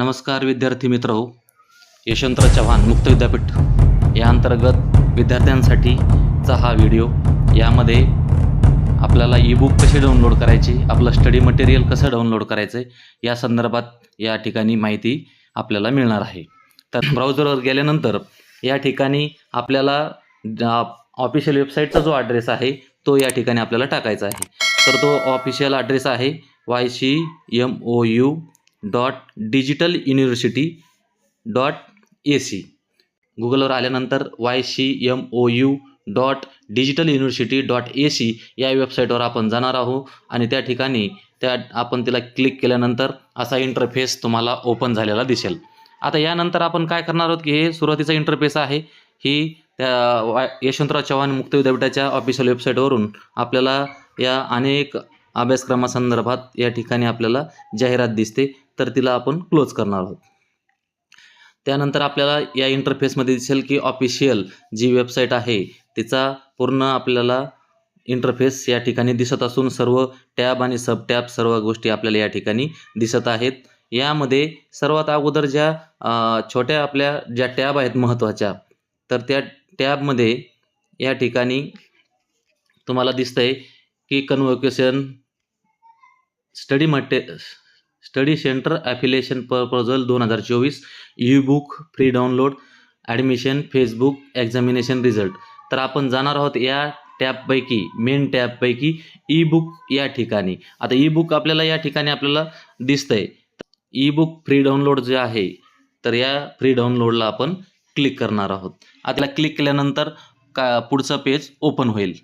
नमस्कार विद्यार्थी मित्र यशवंतराव चव्हाण मुक्त विद्यापीठ या अंतर्गत विद्यार्थ्यांसाठीचा हा व्हिडिओ. यामध्ये आपल्याला ईबुक कशी कसे डाउनलोड करायचे आपलं स्टडी मटेरियल कसं डाउनलोड करायचं आहे या संदर्भात या ठिकाणी माहिती आपल्याला मिळणार आहे. तर ब्राउझरवर गेल्यानंतर या ठिकाणी आपल्याला ऑफिशियल वेबसाईटचा जो ॲड्रेस आहे तो या ठिकाणी आपल्याला टाकायचा आहे. तर तो ऑफिशियल ॲड्रेस आहे Y C M O U dot digital university dot A C. गुगलवर आल्यानंतर Y C M O U dot digital university dot A C या वेबसाईटवर आपण जाणार आहोत आणि त्या ठिकाणी त्या आपण तिला क्लिक केल्यानंतर असा इंटरफेस तुम्हाला ओपन झालेला दिसेल. आता यानंतर आपण काय करणार आहोत की हे सुरुवातीचा इंटरफेस आहे. ही त्या यशवंतराव चव्हाण मुक्त विद्यापीठाच्या ऑफिशियल वेबसाईटवरून आपल्याला या अनेक अभ्यासक्रमासंदर्भात या ठिकाणी आपल्याला जाहिरात दिसते तर तिला आपण क्लोज करणार आहोत. त्यानंतर आपल्याला या इंटरफेसमध्ये दिसेल की ऑफिशियल जी वेबसाईट आहे तिचा पूर्ण आपल्याला इंटरफेस या ठिकाणी दिसत असून सर्व टॅब आणि सब टॅब सर्व गोष्टी आपल्याला या ठिकाणी दिसत आहेत. यामध्ये सर्वात अगोदर ज्या छोट्या आपल्या ज्या टॅब आहेत महत्त्वाच्या तर त्या टॅबमध्ये या ठिकाणी तुम्हाला दिसतंय की कन्व्होकेशन स्टडी मटे स्टडी सेंटर ॲफिलिएशन प्रपोजल दोन हजार चोवीस E book free download admission Facebook examination result तर आपण जाणार आहोत या टॅबपैकी मेन टॅबपैकी ई बुक या ठिकाणी. आता ई बुक आपल्याला या ठिकाणी आपल्याला दिसतंय. ई बुक फ्री डाउनलोड जे आहे तर या फ्री डाउनलोडला आपण क्लिक करणार आहोत. आता क्लिक केल्यानंतर का पुढचं पेज ओपन होईल.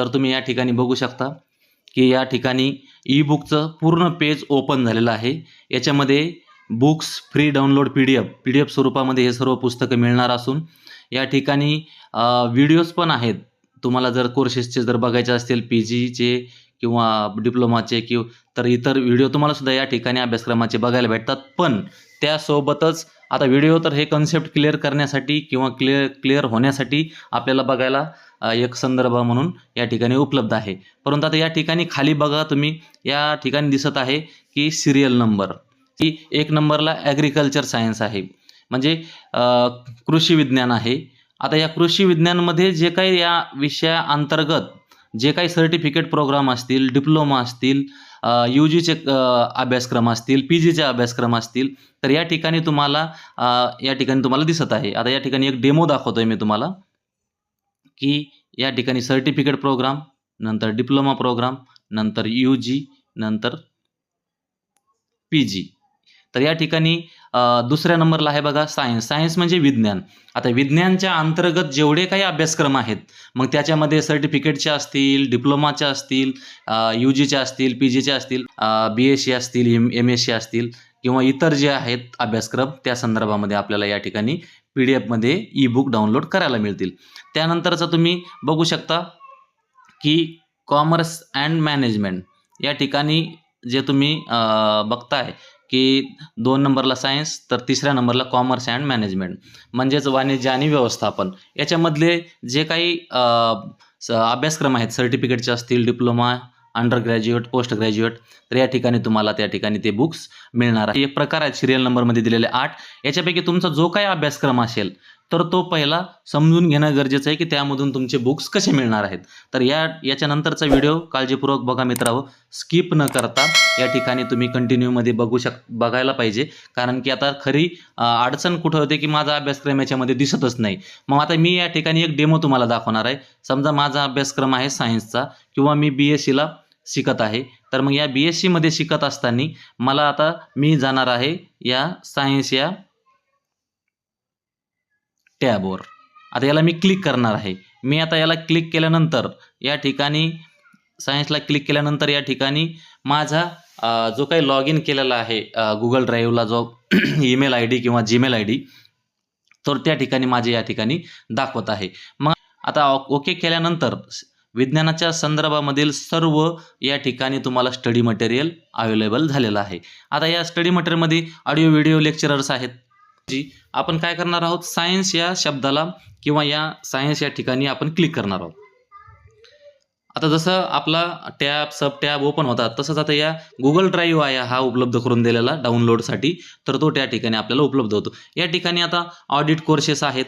तर तुम्ही या ठिकाणी बघू शकता की या ठिकाणी ई बुकचं पूर्ण पेज ओपन झालेलं आहे. याच्यामध्ये books free download P D F P D F स्वरूपामध्ये हे सर्व पुस्तकं मिळणार असून या ठिकाणी व्हिडिओज पण आहेत. तुम्हाला जर कोर्सेसचे जर बघायचे असतील पी जीचे किंवा डिप्लोमाचे किंवा तर इतर व्हिडिओ तुम्हाला सुद्धा या ठिकाणी अभ्यासक्रमाचे बघायला भेटतात. पण त्यासोबतच आता व्हिडिओ तर हे कन्सेप्ट क्लिअर करण्यासाठी किंवा क्लिअर क्लिअर होण्यासाठी आपल्याला बघायला एक संदर्भ म्हणून या ठिकाणी उपलब्ध आहे. परंतु आता या ठिकाणी खाली बघा तुम्ही या ठिकाणी दिसत आहे की सिरियल नंबर की एक नंबरला ॲग्रिकल्चर सायन्स आहे. म्हणजे कृषी विज्ञान आहे. आता या कृषी विज्ञानमध्ये जे काही या विषयाअंतर्गत जे काही सर्टिफिकेट प्रोग्राम असतील डिप्लोमा असतील यू जीचे अभ्यासक्रम असतील पी जीचे अभ्यासक्रम असतील तर या ठिकाणी तुम्हाला या ठिकाणी तुम्हाला दिसत आहे. आता या ठिकाणी एक डेमो दाखवतोय मी तुम्हाला की या ठिकाणी सर्टिफिकेट प्रोग्राम नंतर डिप्लोमा प्रोग्राम नंतर यू जी नंतर पी जी तर या ठिकाणी दुसऱ्या नंबरला आहे बघा सायन्स सायन्स म्हणजे विज्ञान. आता विज्ञानच्या अंतर्गत जेवढे काही अभ्यासक्रम आहेत मग त्याच्यामध्ये सर्टिफिकेटचे असतील डिप्लोमाचे असतील यू जीचे असतील पी जीचे असतील बी एस सी असतील एम एम एस सी असतील किंवा इतर जे आहेत अभ्यासक्रम त्या संदर्भामध्ये आपल्याला या ठिकाणी पी डी एफमध्ये ई बुक डाउनलोड करायला मिळतील. त्यानंतरचा तुम्ही बघू शकता की कॉमर्स अँड मॅनेजमेंट या ठिकाणी जे तुम्ही बघताय की दोन नंबरला सायन्स तर तिसऱ्या नंबरला कॉमर्स अँड मॅनेजमेंट. म्हणजेच वाणिज्य आणि व्यवस्थापन. याच्यामधले जे काही अभ्यासक्रम आहेत सर्टिफिकेटचे असतील diploma undergraduate postgraduate तर या ठिकाणी तुम्हाला त्या ठिकाणी ते बुक्स मिळणार आहे एक प्रकार आहेत सिरियल नंबरमध्ये दिलेले आठ. याच्यापैकी तुमचा जो काही अभ्यासक्रम असेल तर तो पहिला समजून घेणं गरजेचं आहे की त्यामधून तुमचे बुक्स कसे मिळणार आहेत. तर या याच्यानंतरचा व्हिडिओ काळजीपूर्वक बघा मित्रांनो. स्किप न करता या ठिकाणी तुम्ही कंटिन्यूमध्ये बघू शक बघायला पाहिजे. कारण की आता खरी अडचण कुठं होते की माझा अभ्यासक्रम याच्यामध्ये दिसतच नाही. मग आता मी या ठिकाणी एक डेमो तुम्हाला दाखवणार आहे. समजा माझा अभ्यासक्रम आहे सायन्सचा किंवा मी बी एस सीला शिकत आहे. तर मग या बी एस सीमध्ये शिकत असताना मला आता मी जाणार आहे या सायन्स या टॅबवर. आता याला मी क्लिक करणार आहे. मी आता याला क्लिक केल्यानंतर या ठिकाणी सायन्सला क्लिक केल्यानंतर या ठिकाणी माझा जो काही लॉग इन केलेला आहे गुगल ड्राईव्हला जो ईमेल आय डी किंवा जीमेल आय डी तर त्या ठिकाणी माझे या ठिकाणी दाखवत आहे. मग आता ओके केल्यानंतर विज्ञानाच्या संदर्भामधील सर्व या ठिकाणी तुम्हाला स्टडी मटेरियल अवेलेबल झालेलं आहे. आता या स्टडी मटेरियलमध्ये ऑडिओ व्हिडिओ लेक्चरर्स आहेत. जी आपण काय करणार आहोत? सायन्स या शब्दाला किंवा या सायन्स या ठिकाणी आपण क्लिक करणार आहोत. आता जसं आपला टॅब सब टॅब ओपन होतात तसंच आता या गुगल ड्राईव्ह आहे हा उपलब्ध करून दिलेला डाउनलोडसाठी तर तो त्या ठिकाणी आपल्याला उपलब्ध होतो. या ठिकाणी आता ऑडिट कोर्सेस आहेत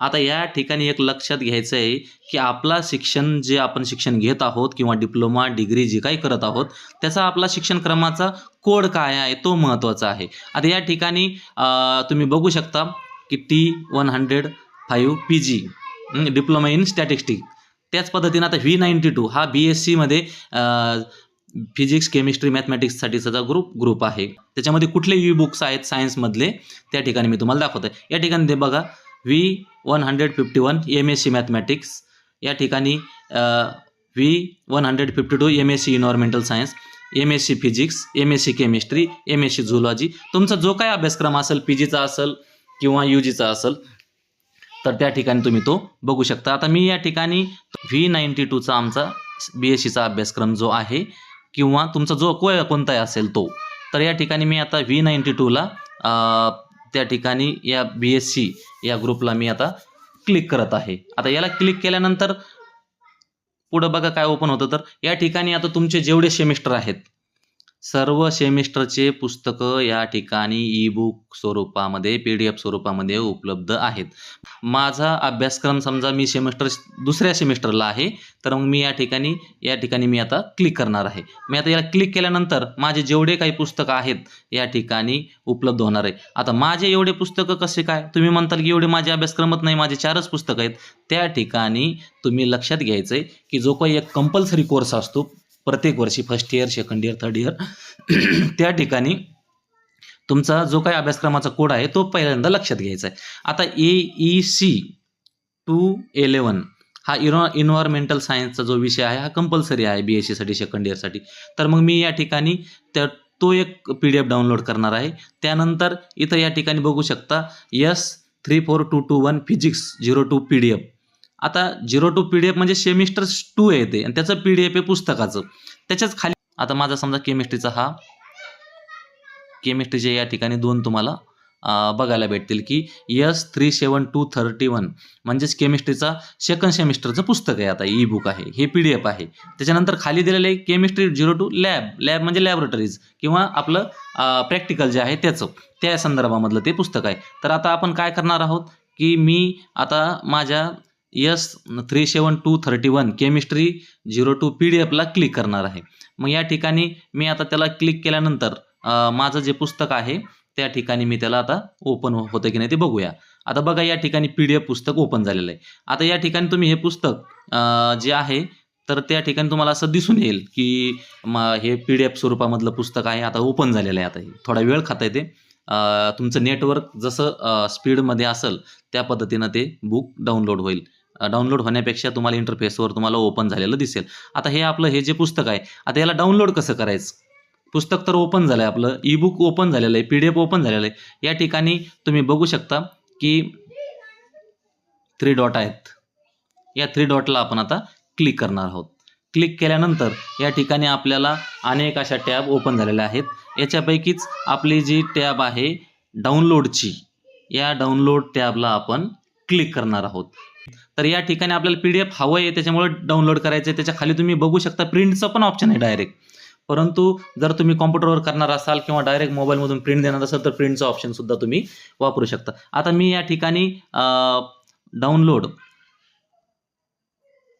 आता या ठिकाणी एक लक्षात घ्यायचं आहे की आपला शिक्षण जे आपण शिक्षण घेत आहोत किंवा डिप्लोमा डिग्री जे काही करत आहोत त्याचा आपला शिक्षण क्रमाचा कोड काय आहे तो महत्त्वाचा आहे. आता या ठिकाणी तुम्ही बघू शकता की T one hundred five P G diploma in statistic. त्याच पद्धतीनं आता व्ही नाईन्टी टू हा बी एस सीमध्ये फिजिक्स केमिस्ट्री मॅथमॅटिक्ससाठीचा ग्रुप ग्रुप आहे. त्याच्यामध्ये कुठले ई बुक्स आहेत सायन्समधले त्या ठिकाणी मी तुम्हाला दाखवतो आहे या ठिकाणी ते बघा V one hundred fifty one M S C mathematics या ठिकाणी V one hundred fifty two M S C environmental science M S C physics M S C chemistry M S C zoology तुमचा जो काय अभ्यासक्रम असेल P जीचा असेल किंवा यू जीचा असेल तर त्या ठिकाणी तुम्ही तो बघू शकता. आता मी या ठिकाणी व्ही नाईन्टी टूचा आमचा बी एस सीचा अभ्यासक्रम जो आहे किंवा तुमचा जो को कोणताही असेल तो तर या ठिकाणी मी आता व्ही नाईन्टी टूला त्या ठिकाणी या बी एस सी या ग्रुपला मी आता क्लिक करत आहे. आता याला क्लिक केल्यानंतर पुढं बघा काय ओपन होतं तर या ठिकाणी आता तुमचे जेवढे सेमिस्टर आहेत सर्व सेमिस्टरचे पुस्तकं या ठिकाणी ई बुक स्वरूपामध्ये पी डी एफ स्वरूपामध्ये उपलब्ध आहेत. माझा अभ्यासक्रम समजा मी सेमिस्टर दुसऱ्या सेमिस्टरला आहे तर मग मी या ठिकाणी या ठिकाणी मी आता क्लिक करणार आहे. मी आता याला क्लिक केल्यानंतर माझे जेवढे काही पुस्तकं आहेत या ठिकाणी उपलब्ध होणार आहे. आता माझे एवढे पुस्तकं कसे काय? तुम्ही म्हणताल की एवढे माझे अभ्यासक्रमात नाही माझे चारच पुस्तकं आहेत. त्या ठिकाणी तुम्ही लक्षात घ्यायचं आहे की जो काही एक कंपल्सरी कोर्स असतो प्रत्येक वर्षी first year second year third year त्या ठिकाणी तुमचा जो काही अभ्यासक्रमाचा कोड आहे तो पहिल्यांदा लक्षात घ्यायचा आहे. आता A E C two eleven हा इनो इन्व्हायरमेंटल सायन्सचा जो विषय आहे हा कंपल्सरी आहे बी एस सीसाठी सेकंड इयरसाठी तर मग मी या ठिकाणी त्या तो एक पी डी एफ डाउनलोड करणार आहे. त्यानंतर इथं या ठिकाणी बघू शकता S three four two two one physics zero two P D F आता zero two P D F म्हणजे सेमिस्टर टू आहे ते आणि त्याचं पी डी एफ आहे पुस्तकाचं. त्याच्याच खाली आता माझा समजा केमिस्ट्रीचा हा. केमिस्ट्रीचे या ठिकाणी दोन तुम्हाला बघायला भेटतील की S three seven two thirty one म्हणजेच केमिस्ट्रीचा सेकंड सेमिस्टरचं पुस्तक आहे आता ई बुक आहे. हे पी डी एफ आहे. त्याच्यानंतर खाली दिलेलं आहे chemistry zero two lab lab म्हणजे लॅबोरेटरीज किंवा आपलं प्रॅक्टिकल जे आहे त्याचं. त्या संदर्भामधलं ते पुस्तक आहे. तर आता आपण काय करणार आहोत की मी आता माझ्या S three seven two thirty one chemistry zero two P D एफला click करणार आहे. मग या ठिकाणी मी आता त्याला क्लिक केल्यानंतर माझं जे पुस्तक आहे त्या ठिकाणी मी त्याला आता ओपन होतं की नाही ते बघूया. आता बघा या ठिकाणी पी डी एफ पुस्तक ओपन झालेलं आहे. आता या ठिकाणी तुम्ही हे पुस्तक जे आहे तर त्या ठिकाणी तुम्हाला असं दिसून येईल की म हे पी डी एफ स्वरूपामधलं पुस्तक आहे आता ओपन झालेलं आहे आता हे. थोडा वेळ खाता आहे ते तुमचं नेटवर्क जसं स्पीडमध्ये असेल त्या पद्धतीनं ते बुक डाउनलोड होईल. डाउनलोड होण्यापेक्षा तुम्हाला इंटरफेसवर तुम्हाला ओपन झालेलं दिसेल. आता हे आपलं हे जे पुस्तक आहे आता याला डाउनलोड कसं करायचं? पुस्तक तर ओपन झालं आहे आपलं ईबुक ओपन झालेलं आहे पी डी एफ ओपन झालेलं आहे. या ठिकाणी तुम्ही बघू शकता की थ्री डॉट आहेत. या थ्री डॉटला आपण आता क्लिक करणार आहोत. क्लिक केल्यानंतर या ठिकाणी आपल्याला अनेक अशा टॅब ओपन झालेल्या आहेत. याच्यापैकीच आपली जी टॅब आहे डाउनलोडची या डाउनलोड टॅबला आपण क्लिक करणार आहोत. तर या ठिकाणी आपल्याला पी डी एफ हवं आहे त्याच्यामुळे डाउनलोड करायचं आहे त्याच्याखाली तुम्ही बघू शकता प्रिंटचं पण ऑप्शन आहे डायरेक्ट परंतु जर तुम्ही कॉम्प्युटरवर करणार असाल किंवा डायरेक्ट मोबाईलमधून प्रिंट देणार असाल तर प्रिंटचं ऑप्शन सुद्धा तुम्ही वापरू शकता. आता मी या ठिकाणी डाउनलोड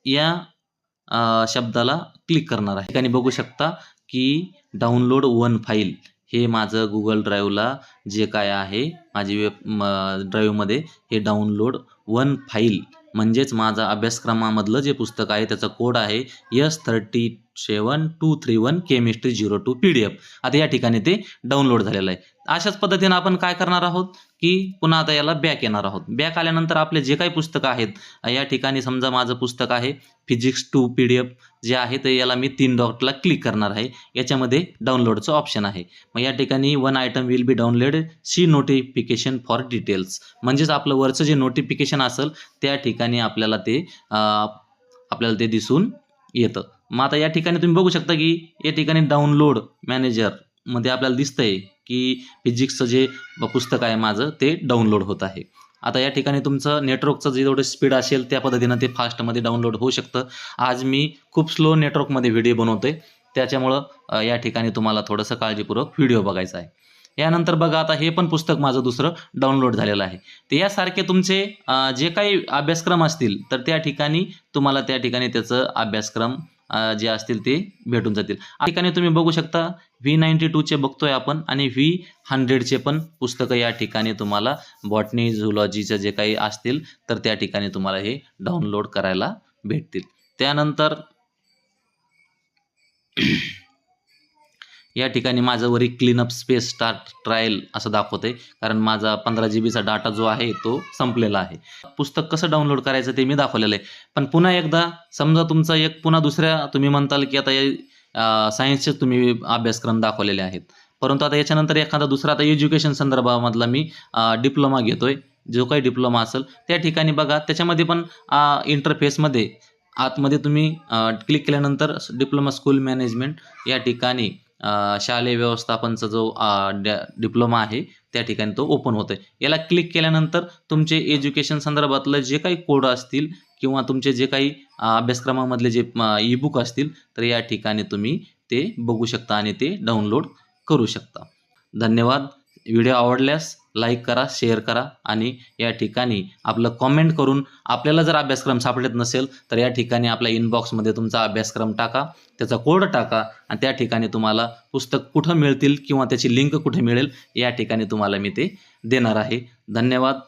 या शब्दाला क्लिक करणार आहे. ठिकाणी बघू शकता की डाउनलोड वन फाईल हे माझं गुगल ड्राईव्हला जे काय आहे माझी वेब ड्राईव्हमध्ये हे डाउनलोड वन फाईल म्हणजेच माझा अभ्यासक्रमामधलं जे पुस्तक आहे त्याचा कोड आहे S thirty seven two three one chemistry zero two P D F. आता या ठिकाणी ते डाउनलोड झालेलं आहे. अशाच पद्धतीनं आपण काय करणार आहोत? की पुन्हा आता याला बॅक येणार आहोत. बॅक आल्यानंतर आपले जे काही पुस्तकं आहेत या ठिकाणी समजा माझं पुस्तक आहे physics two P D F जे आहे ते याला मी तीन डॉटला क्लिक करणार आहे. याच्यामध्ये डाउनलोडचं ऑप्शन आहे. मग या ठिकाणी one item will be download see notification for details म्हणजेच आपलं वरचं जे नोटिफिकेशन असेल त्या ठिकाणी आपल्याला ते आपल्याला ते दिसून येतं. मग आता या ठिकाणी तुम्ही बघू शकता की या ठिकाणी डाउनलोड मॅनेजरमध्ये आपल्याला दिसतंय. की फिजिक्सचं जे पुस्तक आहे माझं ते डाउनलोड होत आहे. आता या ठिकाणी तुमचं नेटवर्कचं जे जेवढं स्पीड असेल त्या पद्धतीनं ते फास्टमध्ये डाउनलोड होऊ शकतं. आज मी खूप स्लो नेटवर्कमध्ये व्हिडिओ बनवतोय. त्याच्यामुळं या ठिकाणी तुम्हाला थोडंसं काळजीपूर्वक व्हिडिओ बघायचा आहे. यानंतर बघा आता हे पण पुस्तक माझं दुसरं डाउनलोड झालेलं आहे. ते यासारखे तुमचे जे काही अभ्यासक्रम असतील तर त्या ठिकाणी तुम्हाला त्या ठिकाणी त्याचं अभ्यासक्रम जे असतील ते भेटून जातील. या ठिकाणी तुम्ही बघू शकता व्ही नाईन्टी टूचे बघतोय आपण आणि व्ही हंड्रेडचे पण पुस्तकं या ठिकाणी तुम्हाला बॉटनी झुलॉजीचं जे काही असतील तर त्या ठिकाणी तुम्हाला हे डाउनलोड करायला भेटतील. त्यानंतर या ठिकाणी माझं worry cleanup space start trial असं दाखवतंय. कारण माझा पंधरा जी बीचा डाटा जो आहे तो संपलेला आहे. पुस्तक कसं डाउनलोड करायचं ते मी दाखवलेलं आहे. पण पुन्हा एकदा समजा तुमचा एक पुन्हा दुसऱ्या तुम्ही म्हणताल की आता सायन्सचे तुम्ही अभ्यासक्रम दाखवलेले आहेत. परंतु आता याच्यानंतर एखादा दुसरा आता एज्युकेशन संदर्भामधला मी डिप्लोमा घेतोय. जो काही डिप्लोमा असेल त्या ठिकाणी बघा. त्याच्यामध्ये पण इंटरफेसमध्ये आतमध्ये तुम्ही क्लिक केल्यानंतर डिप्लोमा स्कूल मॅनेजमेंट या ठिकाणी शालेय व्यवस्थापनचा जो डिप्लोमा आहे त्या ठिकाणी तो ओपन होतोय. याला क्लिक केल्यानंतर तुमचे एज्युकेशन संदर्भातलं जे काही कोड असतील किंवा तुमचे जे काही अभ्यासक्रमामधले जे ईबुक असतील तर या ठिकाणी तुम्ही ते बघू शकता आणि ते डाउनलोड करू शकता. धन्यवाद. व्हिडिओ आवडल्यास लाईक करा शेअर करा आणि या ठिकाणी आपलं कॉमेंट करून आपल्याला जर अभ्यासक्रम सापडत नसेल तर या ठिकाणी आपल्या इनबॉक्समध्ये तुमचा अभ्यासक्रम टाका त्याचा कोड टाका आणि त्या ठिकाणी तुम्हाला पुस्तक कुठं मिळतील किंवा त्याची लिंक कुठे मिळेल या ठिकाणी तुम्हाला मी ते देणार आहे. धन्यवाद.